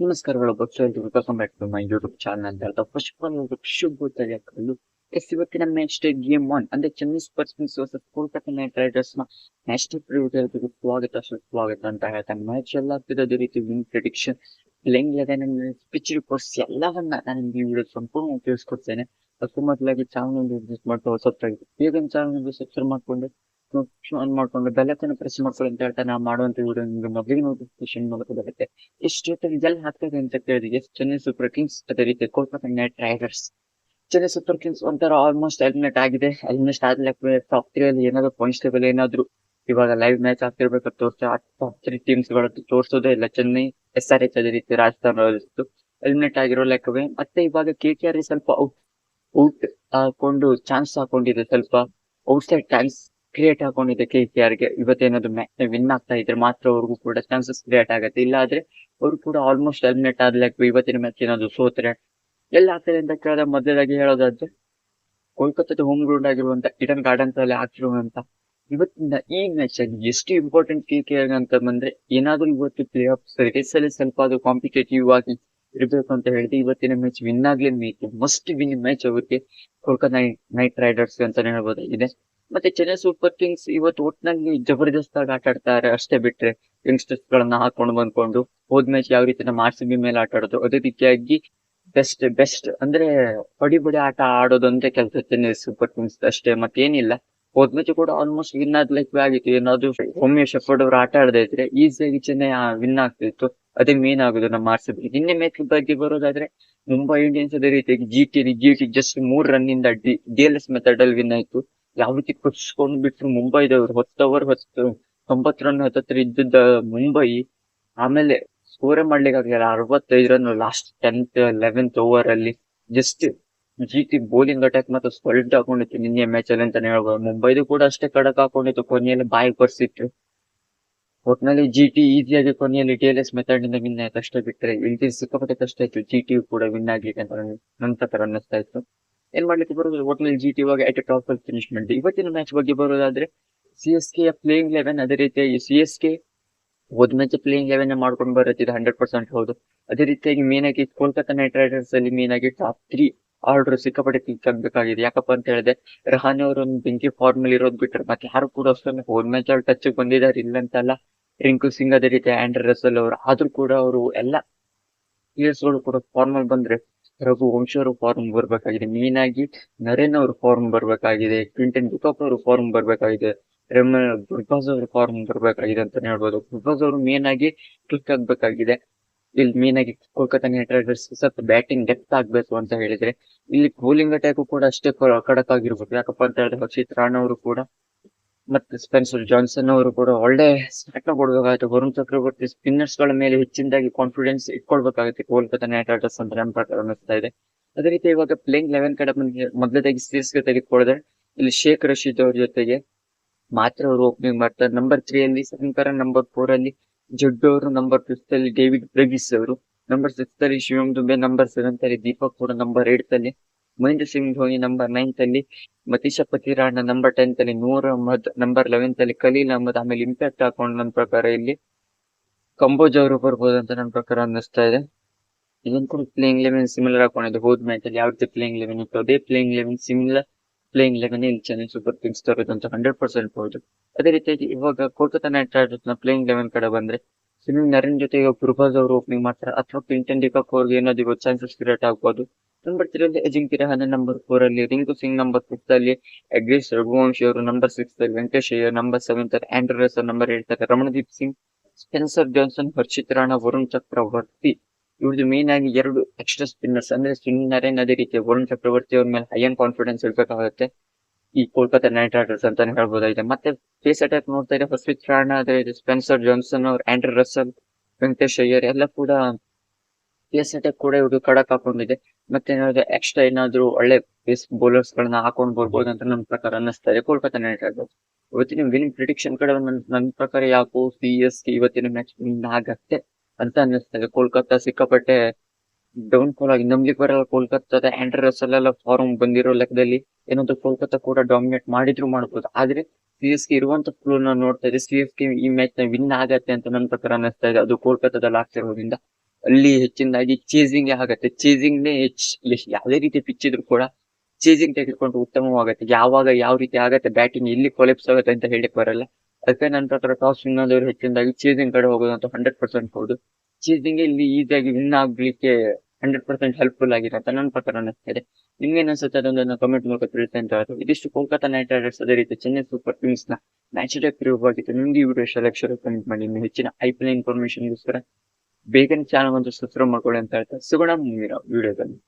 ನಮಸ್ಕಾರಗಳು ಗೊತ್ತು YouTube channel ಅಂತ ಹೇಳ್ತಾ ಫಸ್ಟ್ ಆಫ್ ಆಲ್ ಶುಭ ಎಸ್ ಇವತ್ತಿನ ಮ್ಯಾಚ್ ಗೇಮ್ ಒನ್ ಅಂದ್ರೆ Chennai super kings versus Kolkata knight ರೈಡರ್ಸ್ನ day preview ಸ್ವಾಗತ ಅಂತ ಹೇಳ್ತಾನೆ ಮ್ಯಾಚ್ ಎಲ್ಲ ಅದೇ ರೀತಿ win prediction playing pitch reports ಎಲ್ಲವನ್ನ ನಾನು ಸಂಪೂರ್ಣ ತಿಳಿಸ್ಕೊಡ್ತೇನೆ. ಅದಕ್ಕೂ ಮೊದಲಾಗಿ ಚಾನಲ್ ವಿಸಿಟ್ ಮಾಡ್ತಾ ಹೊಸತ್ತಾಗಿ ಬೇಗ ಚಾನಲ್ ಸಬ್ಸ್ಕ್ರೈಬ್ ಮಾಡ್ಕೊಂಡು ಆನ್ ಮಾಡ್ಕೊಂಡು ಬೆಲ್ಲಕ್ಕನ್ನು ಪ್ರೆಸ್ ಮಾಡ್ಕೊಳ್ಳಿ ಅಂತ ಹೇಳ್ತಾ ನಾವು ಮಾಡುವಂತ ವಿಡಿಯೋ ನಿಮ್ಗೆ ಮೊದಲಿಗೆ ನೋಟಿಫಿಕೇಶನ್ ಮೂಲಕ ಬರುತ್ತೆ. ಎಷ್ಟು ಜೊತೆಲಿ ಜಲ್ ಹಾಕ್ತದೆ ಅಂತ ಕೇಳಿದ್ರೆ ಚೆನ್ನೈ ಸೂಪರ್ ಕಿಂಗ್ಸ್ ಅದೇ ರೀತಿ Kolkata knight riders Chennai super kings ಒಂಥರ ಆಲ್ಮೋಸ್ಟ್ ಎಲಿಮಿನೇಟ್ ಆಗಿದೆ ಎಲಿಮಿನೇಟ್ ಆದ್ಮೇಲೆ ಟಾಪ್ ತ್ರೀ ಅಲ್ಲಿ ಏನಾದ್ರು ಪಾಯಿಂಟ್ಸ್ ಟೇಬಲ್ ಏನಾದ್ರು ಇವಾಗ ಲೈವ್ ಮ್ಯಾಚ್ ಆಗ್ತಿರ್ಬೇಕು ತೋರಿಸ್ತಾ ಟಾಪ್ ತ್ರೀ ಟೀಮ್ಸ್ಗಳು ತೋರಿಸೋದೇ ಇಲ್ಲ. ಚೆನ್ನೈ ಎಸ್ ಆರ್ ಎಚ್ ಅದೇ ರೀತಿ ರಾಜಸ್ಥಾನ್ ರಾಯಲ್ಸ್ ಎಲಿಮಿನೇಟ್ ಆಗಿರೋ ಲೆಕ್ಕವೇ, ಮತ್ತೆ ಇವಾಗ ಕೆ ಕೆ ಆರ್ ಸ್ವಲ್ಪ ಔಟ್ ಔಟ್ ಹಾಕೊಂಡು ಚಾನ್ಸ್ ಹಾಕೊಂಡಿದೆ ಸ್ವಲ್ಪ ಔಟ್ ಸೈಡ್ ಚಾನ್ಸ್ ಕ್ರಿಯೇಟ್ ಹಾಕೊಂಡಿದೆ ಕೆ ಸಿ ಆರ್ಗೆ. ಇವತ್ತೇನಾದ್ರು ಮ್ಯಾಚ್ ವಿನ್ ಆಗ್ತಾ ಇದ್ರೆ ಮಾತ್ರ ಅವ್ರಿಗೂ ಕೂಡ ಚಾನ್ಸಸ್ ಕ್ರಿಯೇಟ್ ಆಗುತ್ತೆ. ಇಲ್ಲ ಆದ್ರೆ ಅವ್ರು ಕೂಡ ಆಲ್ಮೋಸ್ಟ್ ಎಲಿಮಿನೇಟ್ ಆದ ಇವತ್ತಿನ ಮ್ಯಾಚ್ ಏನಾದ್ರು ಸೋತ್ರೆ. ಎಲ್ಲ ಆಗ್ತದೆ ಅಂತ ಕೇಳಿದ ಮೊದಲಾಗಿ ಹೇಳೋದಾದ್ರೆ ಕೋಲ್ಕತ್ತಾದ ಹೋಮ್ ಗ್ರೌಂಡ್ ಆಗಿರುವಂತ ಇಡನ್ ಗಾರ್ಡನ್ಸ್ ಅಲ್ಲಿ ಆಗ್ತಿರುವಂತ ಇವತ್ತಿನ ಈ ಮ್ಯಾಚ್ ಅಲ್ಲಿ ಎಷ್ಟು ಇಂಪಾರ್ಟೆಂಟ್ ಕೆ ಕೆ ಆರ್ ಅಂತ ಬಂದ್ರೆ ಏನಾದ್ರೂ ಇವತ್ತು ಪ್ಲೇ ಆಫ್ ರೇಸ್ ಅಲ್ಲಿ ಸ್ವಲ್ಪ ಅದು ಕಾಂಪಿಟೇಟಿವ್ ಆಗಿ ಇರ್ಬೇಕು ಅಂತ ಹೇಳಿದ್ರೆ ಇವತ್ತಿನ ಮ್ಯಾಚ್ ವಿನ್ ಆಗ್ಲಿ ಮಸ್ಟ್ ವಿನ್ ಮ್ಯಾಚ್ ಅವ್ರಿಗೆ ಕೋಲ್ಕತ್ತಾ ನೈಟ್ ರೈಡರ್ಸ್ ಅಂತಾನೆ ಹೇಳ್ಬೋದಾಗಿದೆ ಮತ್ತೆ ಚೆನ್ನೈ ಸೂಪರ್ ಕಿಂಗ್ಸ್ ಇವತ್ತು ಒಟ್ಟಿನಲ್ಲಿ ಜಬರ್ದಸ್ತ್ ಆಗಿ ಆಟ ಆಡ್ತಾರೆ. ಅಷ್ಟೇ ಬಿಟ್ರೆ ಯಂಗ್ಸ್ಟರ್ಸ್ ಗಳನ್ನ ಹಾಕೊಂಡು ಬಂದ್ಕೊಂಡು ಹೋದ್ ಮ್ಯಾಚ್ ಯಾವ ರೀತಿ ನಮ್ಮ ಆರ್ ಸಿ ಬಿ ಮೇಲೆ ಆಟ ಆಡೋದು ಅದೇ ರೀತಿಯಾಗಿ ಬೆಸ್ಟ್ ಬೆಸ್ಟ್ ಅಂದ್ರೆ ಬಡಿ ಬಡಿ ಆಟ ಆಡೋದು ಕೆಲಸ ಚೆನ್ನೈ ಸೂಪರ್ ಕಿಂಗ್ಸ್ ಅಷ್ಟೇ. ಮತ್ತೇನಿಲ್ಲ ಹೋದ್ ಮ್ಯಾಚ್ ಕೂಡ ಆಲ್ಮೋಸ್ಟ್ ವಿನ್ ಆದ್ಲೈಕ್ ಆಗಿತ್ತು. ಏನಾದ್ರು ಒಮ್ಮೆ ಶೆಫರ್ಡ್ ಅವ್ರು ಆಟ ಆಡದೇ ಇದ್ರೆ ಈಸಿಯಾಗಿ ಚೆನ್ನೈ ವಿನ್ ಆಗ್ತಿತ್ತು. ಅದೇ ಮೇನ್ ಆಗುದು ನಮ್ಮ ಆರ್ ನಿನ್ನೆ ಮ್ಯಾಚ್ ಬಗ್ಗೆ ಬರೋದಾದ್ರೆ ಮುಂಬೈ ಇಂಡಿಯನ್ಸ್ ಅದೇ ರೀತಿಯಾಗಿ G T G T just ಮೂರ್ ರನ್ ಇಂದ ಡಿ ಎಲ್ ಮೆಥಡ್ ಅಲ್ಲಿ ವಿನ್ ಆಯ್ತು. ಯಾವ ರೀತಿ ಕೊಚ್ಕೊಂಡು ಬಿಟ್ರು ಮುಂಬೈದವ್ರು ಹೊತ್ತವರ್ ಹೊತ್ತು ತೊಂಬತ್ ರನ್ ಹತ್ತತ್ರ ಇದ್ದಿದ್ದ ಮುಂಬೈ ಆಮೇಲೆ ಸ್ಕೋರೇ ಮಾಡ್ಲಿಕ್ಕೆ ಆಗಲಿಲ್ಲ ಅರವತ್ತೈದು run last tenth eleventh over ಅಲ್ಲಿ just G T bowling attack ಮತ್ತು ಸ್ಪಲ್ಟ್ ಹಾಕೊಂಡಿತ್ತು ನಿನ್ನೆ ಮ್ಯಾಚ್ ಅಲ್ಲಿ ಅಂತಾನೆ ಹೇಳ್ಬೋದು. ಮುಂಬೈದು ಕೂಡ ಅಷ್ಟೇ ಕಡಕ್ ಹಾಕೊಂಡಿತ್ತು. ಕೊನೆಯಲ್ಲಿ ಬಾಯಿ ಬರ್ಸಿತ್ತು ಒಟ್ನಲ್ಲಿ ಜಿ ಟಿ ಈಸಿಯಾಗಿ ಕೊನೆಯಲ್ಲಿ ಟಿ ಎಲ್ ಎಸ್ ಮೆಥಡ್ ಇಂದ ವಿನ್ ಆಯ್ತು ಅಷ್ಟೇ ಬಿಟ್ಟರೆ ಇಲ್ಲಿ ಸಿಕ್ಕಾಪಟ್ಟೆ ಕಷ್ಟ ಇತ್ತು ಜಿ ಟಿ ಕೂಡ ವಿನ್ ಆಗ್ಲಿಕ್ಕೆ ಅಂತ ನನ್ನ ಪ್ರಕಾರ ಅನ್ನಿಸ್ತಾ ಇತ್ತು. ಏನ್ ಮಾಡ್ಲಿಕ್ಕೆ ಬರೋದು? ಒಟ್ನಲ್ಲಿ ಜಿ ಟಿ ಇವಾಗ ಎಟ್ ಟಾಪ್ ಅಲ್ಲಿ ಫಿನಿಶ್ ಮಾಡಿದೆ ಇವತ್ತಿನ ಮ್ಯಾಚ್ ಬಗ್ಗೆ ಬರೋದಾದ್ರೆ C S K playing eleven ಅದೇ ರೀತಿಯಾಗಿ ಸಿ ಎಸ್ ಕೆ ಹೋದ ಮ್ಯಾಚ್ ಪ್ಲೇಯಿಂಗ್ ಲೆವೆನ್ ಮಾಡ್ಕೊಂಡು ಬರುತ್ತಿದೆ ಹಂಡ್ರೆಡ್ ಪರ್ಸೆಂಟ್ ಹೌದು. ಅದೇ ರೀತಿಯಾಗಿ ಮೇನ್ ಆಗಿ ಕೋಲ್ಕತ್ತಾ ನೈಟ್ ರೈಡರ್ಸ್ ಅಲ್ಲಿ ಮೇನ್ ಆಗಿ ಟಾಪ್ ತ್ರೀ ಆರ್ಡರ್ ಸಿಕ್ಕಾಪಟ್ಟೆ ಕ್ಲಿಕ್ ಆಗ್ಬೇಕಾಗಿದೆ ಯಾಕಪ್ಪ ಅಂತ ಹೇಳಿದ್ರೆ, ರಹಾನೆ ಅವರು ಒಂದು ಬೆಂಕಿ ಫಾರ್ಮ್ ಅಲ್ಲಿ ಇರೋದು ಬಿಟ್ರೆ ಮತ್ತೆ ಯಾರು ಕೂಡ ಅಷ್ಟೊಂದು ಹೋದ್ ಮ್ಯಾಚ್ ಅಲ್ಲಿ ಟಚ್ ಬಂದಿದ್ದಾರೆ ಇಲ್ಲ ಅಂತಲ್ಲ ರಿಂಕು ಸಿಂಗ್ ಅದೇ ರೀತಿ ಆಂಡ್ರ ರಸಲ್ ಅವರು. ಆದ್ರೂ ಕೂಡ ಅವರು ಎಲ್ಲ ಪ್ಲೇಯರ್ಸ್ಗಳು ಕೂಡ ಫಾರ್ಮ್ ಅಲ್ಲಿ ಬಂದ್ರೆ ರಘು ವಂಶ ಅವರು ಫಾರ್ಮ್ ಬರ್ಬೇಕಾಗಿದೆ. ಮೇನ್ ಆಗಿ ನರೇನ್ ಅವರು ಫಾರ್ಮ್ ಬರ್ಬೇಕಾಗಿದೆ. ಕ್ವಿಂಟನ್ ಡುಕಾಪ್ ಅವರು ಫಾರ್ಮ್ ಬರ್ಬೇಕಾಗಿದೆ. ರೆಮ್ ಗುರ್ಬಾಸ್ ಅವರು ಫಾರ್ಮ್ ಬರ್ಬೇಕಾಗಿದೆ ಅಂತಾನೆ ಹೇಳ್ಬೋದು. ಗುರ್ಬಾಸ್ ಅವರು ಮೇನ್ ಆಗಿ ಕ್ಲಿಕ್ ಆಗ್ಬೇಕಾಗಿದೆ. ಇಲ್ಲಿ ಮೇನ್ ಆಗಿ ಕೋಲ್ಕತ್ತಾ ನೈಟ್ ರೈಡರ್ಸ್ ಸ್ವಲ್ಪ ಬ್ಯಾಟಿಂಗ್ ಡೆಪ್ತ್ ಆಗ್ಬೇಕು ಅಂತ ಹೇಳಿದ್ರೆ, ಇಲ್ಲಿ ಬೌಲಿಂಗ್ ಅಟ್ಯಾಕ್ ಕೂಡ ಅಷ್ಟೇ ಕಡಕ್ ಆಗಿರ್ಬೇಕು ಯಾಕಪ್ಪ ಅಂತ ಹೇಳಿದ್ರೆ ಹರ್ಷಿತ್ ರಾಣ ಅವರು ಕೂಡ ಮತ್ತೆ ಸ್ಪೆನ್ಸರ್ ಜಾನ್ಸನ್ ಅವರು ಕೂಡ ಒಳ್ಳೆ ಸ್ಟಾರ್ಟ್ ಕೊಡ್ಬೇಕಾಗುತ್ತೆ. ವರುಣ್ ಚಕ್ರವರ್ತಿ ಸ್ಪಿನ್ನರ್ಸ್ಗಳ ಮೇಲೆ ಹೆಚ್ಚಿನದಾಗಿ ಕಾನ್ಫಿಡೆನ್ಸ್ ಇಟ್ಕೊಳ್ಬೇಕಾಗುತ್ತೆ ಕೋಲ್ಕತ್ತಾ ನೈಟ್ ರೈಡರ್ಸ್ ಅಂತ ನನ್ನ ಪ್ರಕಾರ ಅನ್ನಿಸ್ತಾ ಇದೆ. ಅದೇ ರೀತಿ ಇವಾಗ ಪ್ಲೇಯಿಂಗ್ ಲೆವೆನ್ ಕಡೆ ಮೊದಲದಾಗಿ ಸೀರೀಸ್ಗೆ ತೆಗೆದುಕೊಳ್ಳಿದ್ರೆ ಇಲ್ಲಿ ಶೇಖ್ ರಶೀದ್ ಅವ್ರ ಜೊತೆಗೆ ಮಾತ್ರ ಅವರು ಓಪನಿಂಗ್ ಮಾಡ್ತಾರೆ. ನಂಬರ್ ತ್ರೀ ಅಲ್ಲಿ ಸಂಕರ ನಂಬರ್ ಫೋರ್ ಅಲ್ಲಿ ಜಡ್ಡು ಅವರು ನಂಬರ್ ಫಿಫ್ತ್ ಅಲ್ಲಿ ಡೇವಿಡ್ ಬ್ರೆಗಿಸ್ ಅವರು. ನಂಬರ್ ಸಿಕ್ಸ್ ಅಲ್ಲಿ ಶಿವಮ್ ದುಬೆ ನಂಬರ್ ಸೆವೆಂತ್ ಅಲ್ಲಿ ದೀಪಕ್ ಕೂಡ ನಂಬರ್ ಏಟ್ ಅಲ್ಲಿ. ಮಹೇಂದ್ರ ಸಿಂಗ್ ಧೋನಿ ನಂಬರ್ ನೈನ್ತ್ ಅಲ್ಲಿ. ಮತೀಶ ಪತಿರಾಣ ನಂಬರ್ ಟೆಂತ್ ಅಲ್ಲಿ. ನೂರ್ ಅಹಮದ್ ನಂಬರ್ ಲೆವೆಂತ್ ಅಲ್ಲಿ. ಕಲೀಲ್ ಅಹಮದ್ ಆಮೇಲೆ ಇಂಪ್ಯಾಕ್ಟ್ ಹಾಕೊಂಡು ನನ್ನ ಪ್ರಕಾರ ಇಲ್ಲಿ. ಕಂಬೋಜ್ ಅವರು ಬರ್ಬೋದು ಅಂತ ನನ್ನ ಪ್ರಕಾರ ಅನ್ನಿಸ್ತಾ ಇದೆ. ಇದೊಂದು ಪ್ಲೇಯಿಂಗ್ ಲೆವೆನ್ ಸಿಮಿಲರ್ ಹಾಕೊಂಡಿದ್ದು ಹೋದ್ ಮ್ಯಾಚ್ ಅಲ್ಲಿ ಯಾವ ರೀತಿ ಪ್ಲೇಯಿಂಗ್ ಲೆವೆನ್ ಇತ್ತು? ಅದೇ playing eleven similar playing eleven ಇಲ್ಲಿ ಚೆನ್ನೈ ಸೂಪರ್ ಕಿಂಗ್ಸ್ ತರೋದು ಅಂತ ಹಂಡ್ರೆಡ್ ಪರ್ಸೆಂಟ್ ಹೌದು ಅದೇ ರೀತಿಯಾಗಿ ಇವಾಗ ಕೋಲ್ಕತ್ತಾ ನೈಟ್ ರೈಡರ್ಸ್ನ ಪ್ಲೇಯಿಂಗ್ ಲೆವೆನ್ ಕಡೆ ಬಂದ್ರೆ, ಸುನಿಲ್ ನರೇನ್ ಜೊತೆ ಈಗ ಗುರುಬಾಜ್ ಅವರು ಓಪನಿಂಗ್ ಮಾಡ್ತಾರೆ, ಅಥವಾ ಕ್ವಿಂಟನ್ ಡಿಕಾಕ್ ಅವ್ರಿಗೆ ಏನಾದ್ರು ಇವತ್ತು ಚಾನ್ಸಸ್ ಕ್ರಿಯೇಟ್ ಆಗ್ಬೋದು. ನಂಬರ್ ತ್ರೀ ಅಲ್ಲಿ ರಹಾನೆ ನಂಬರ್ ಫೋರ್ ಅಲ್ಲಿ, ರಿಂಕು ಸಿಂಗ್ ನಂಬರ್ ಫಿಫ್ತ್ ಅಲ್ಲಿ, ಅಗ್ರೀಸ್ ರಘುವಂಶಿ ಅವರು ನಂಬರ್ ಸಿಕ್ಸ್ ಅಲ್ಲಿ, ವೆಂಕಟೇಶ್ ಅಯ್ಯರ್ ನಂಬರ್ ಸೆವೆಂತ್ ಅಲ್ಲಿ ಆಂಡ್ರಸ್ ನಂಬರ್ ಹೇಳ್ತಾರೆ ರಮಣದೀಪ್ ಸಿಂಗ್, ಸ್ಪೆನ್ಸರ್ ಜಾನ್ಸನ್, ಹರ್ಷಿತ್ ರಾಣಾ, ವರುಣ್ ಚಕ್ರವರ್ತಿ. ಇವ್ರದ್ದು ಮೇನ್ ಆಗಿ ಎರಡು ಎಕ್ಸ್ಟ್ರಾ ಸ್ಪಿನ್ನರ್ಸ್ ಅಂದ್ರೆ ಸುನಿಲ್ ನಾರಾಯಣ್ ಅದೇ ರೀತಿ ವರುಣ್ ಚಕ್ರವರ್ತಿ ಅವ್ರ ಮೇಲೆ ಹೈ ಅಂಡ್ ಕಾನ್ಫಿಡೆನ್ಸ್ ಇರ್ಬೇಕಾಗುತ್ತೆ. ಈ ಕೋಲ್ಕತ್ತಾ ನೈಟ್ ರೈಡರ್ಸ್ ಅಂತಾನೆ ಹೇಳ್ಬೋದಾಗಿದೆ. ಮತ್ತೆ ಫೇಸ್ ಅಟ್ಯಾಕ್ ನೋಡ್ತಾ ಇದ್ರೆ ಹಸ್ವಿತ್ ರಾಣ ಅದೇ ರೀತಿ ಸ್ಪೆನ್ಸರ್ ಜಾನ್ಸನ್ ಅವ್ರ, ಆಂಡ್ರ ರಸಲ್ ವೆಂಕಟೇಶ್ ಅಯ್ಯರ್ ಎಲ್ಲ ಕೂಡ ಫೇಸ್ ಅಟ್ಯಾಕ್ ಕೂಡ ಇವ್ರು ಕಡಕ್ ಹಾಕೊಂಡಿದೆ. ಮತ್ತೆ ಏನಾದ್ರು ಎಕ್ಸ್ಟ್ರಾ ಏನಾದ್ರು ಒಳ್ಳೆ ಫೇಸ್ ಬೌಲರ್ಸ್ ಗಳನ್ನ ಹಾಕೊಂಡ್ ಬರ್ಬೋದು ಅಂತ ನನ್ನ ಪ್ರಕಾರ ಅನ್ನಿಸ್ತಾ ಇದೆ ಕೋಲ್ಕತ್ತಾ ನೈಟ್ ರೈಡರ್ಸ್ ಇವತ್ತಿನ ವಿನಿಂಗ್ ಪ್ರಿಡಿಕ್ಷನ್ ಕಡೆ ನನ್ ನನ್ನ ಪ್ರಕಾರ ಯಾಕೋ ಸಿ ಎಸ್ ಇವತ್ತಿನ ಮ್ಯಾಚ್ ವಿನ್ ಆಗತ್ತೆ. ಅಂತ ಅನ್ನಿಸ್ತದೆ. ಕೋಲ್ಕತ್ತಾ ಸಿಕ್ಕಾಪಟ್ಟೆ ಡೌನ್ ಫಾಲ್ ಆಗಿ ನಂಬ್ಲಿಕ್ಕೆ ಬರಲ್ಲ. ಕೋಲ್ಕತ್ತಾದ ಆಂಡ್ರಸ್ ಅಲ್ಲೆಲ್ಲ ಫಾರ್ಮ್ ಬಂದಿರೋ ಲೆಕ್ಕದಲ್ಲಿ ಏನಂತ ಕೋಲ್ಕತ್ತಾ ಕೂಡ ಡಾಮಿನೇಟ್ ಮಾಡಿದ್ರು ಮಾಡ್ಬೋದು. ಆದ್ರೆ ಸಿ ಎಸ್ ಕೆ ಇರುವಂತ ಫ್ಲೋ ನೋಡ್ತಾ ಇದೆ ಸಿ ಎಸ್ ಕೆ ಈ ಮ್ಯಾಚ್ನ ವಿನ್ ಆಗತ್ತೆ ಅಂತ ನನ್ನ ಪ್ರಕಾರ ಅನ್ನಿಸ್ತಾ ಇದೆ. ಅದು ಕೋಲ್ಕತ್ತಾದಲ್ಲಿ ಆಗ್ತಿರೋದ್ರಿಂದ ಅಲ್ಲಿ ಹೆಚ್ಚಿನದಾಗಿ ಚೇಸಿಂಗ್ ಆಗತ್ತೆ. ಚೇಸಿಂಗ್ ನೇ ಹೆಚ್ಚು ಯಾವುದೇ ರೀತಿ ಪಿಚ್ ಇದ್ರು ಕೂಡ ಚೇಸಿಂಗ್ ತೆಗೆದುಕೊಂಡು ಉತ್ತಮವಾಗುತ್ತೆ. ಯಾವಾಗ ಯಾವ ರೀತಿ ಆಗತ್ತೆ? ಬ್ಯಾಟಿಂಗ್ ಎಲ್ಲಿ ಕೊಲೆಪ್ಸ್ ಆಗುತ್ತೆ ಅಂತ ಹೇಳಕ್ ಬರಲ್ಲ. ಅದಕ್ಕೆ ನನ್ನ ಪ್ರಕಾರ ಟಾಸ್ ವಿನ್ ಆದವರು ಹೆಚ್ಚಿನದಾಗಿ ಚೇಸಿಂಗ್ ಕಡೆ ಹೋಗೋದು ಅಂತ ಹಂಡ್ರೆಡ್ ಪರ್ಸೆಂಟ್ ಹೌದು. ಚೇಸಿಂಗ್ ಇಲ್ಲಿ ಈಸಿಯಾಗಿ ವಿನ್ ಆಗ್ಲಿಕ್ಕೆ ಹಂಡ್ರೆಡ್ ಪರ್ಸೆಂಟ್ ಹೆಲ್ಪ್ಫುಲ್ ಆಗಿದೆ ಅಂತ ನನ್ನ ಪ್ರಕಾರ ಅನಿಸ್ತಿದೆ ನಿಮ್ಗೆ ಅನ್ಸುತ್ತೆ ಅದೊಂದನ್ನು ಕಮೆಂಟ್ ಮೂಲಕ ತಿಳಿಸ್ತಾ ಅಂತ ಇದಿಷ್ಟು ಕೋಲ್ಕತ್ತಾ ನೈಟ್ ರೈಡರ್ಸ್ ಅದೇ ರೀತಿ ಚೆನ್ನೈ ಸೂಪರ್ ಕಿಂಗ್ಸ್ನ ಮ್ಯಾಚ್ ಆಗಿತ್ತು. ನಿಮ್ಗೆ ಈ ವಿಡಿಯೋ ಲಕ್ಷ ಕಮೆಂಟ್ ಮಾಡಿ. ನಿಮ್ಗೆ ಹೆಚ್ಚಿನ ಐ ಪಿ ಎಲ್ ಇನ್ಫಾರ್ಮೇಶನ್ಗೋಸ್ಕರ ಬೇಗನೆ ಚಾನಲ್ ಒಂದು ಸಬ್ಸ್ಕ್ರೈಬ್ ಮಾಡ್ಕೊಳ್ಳಿ ಅಂತ ಹೇಳ್ತಾರೆ ಸಿಗೋಣ ಮುಂದಿನ ವಿಡಿಯೋದಲ್ಲಿ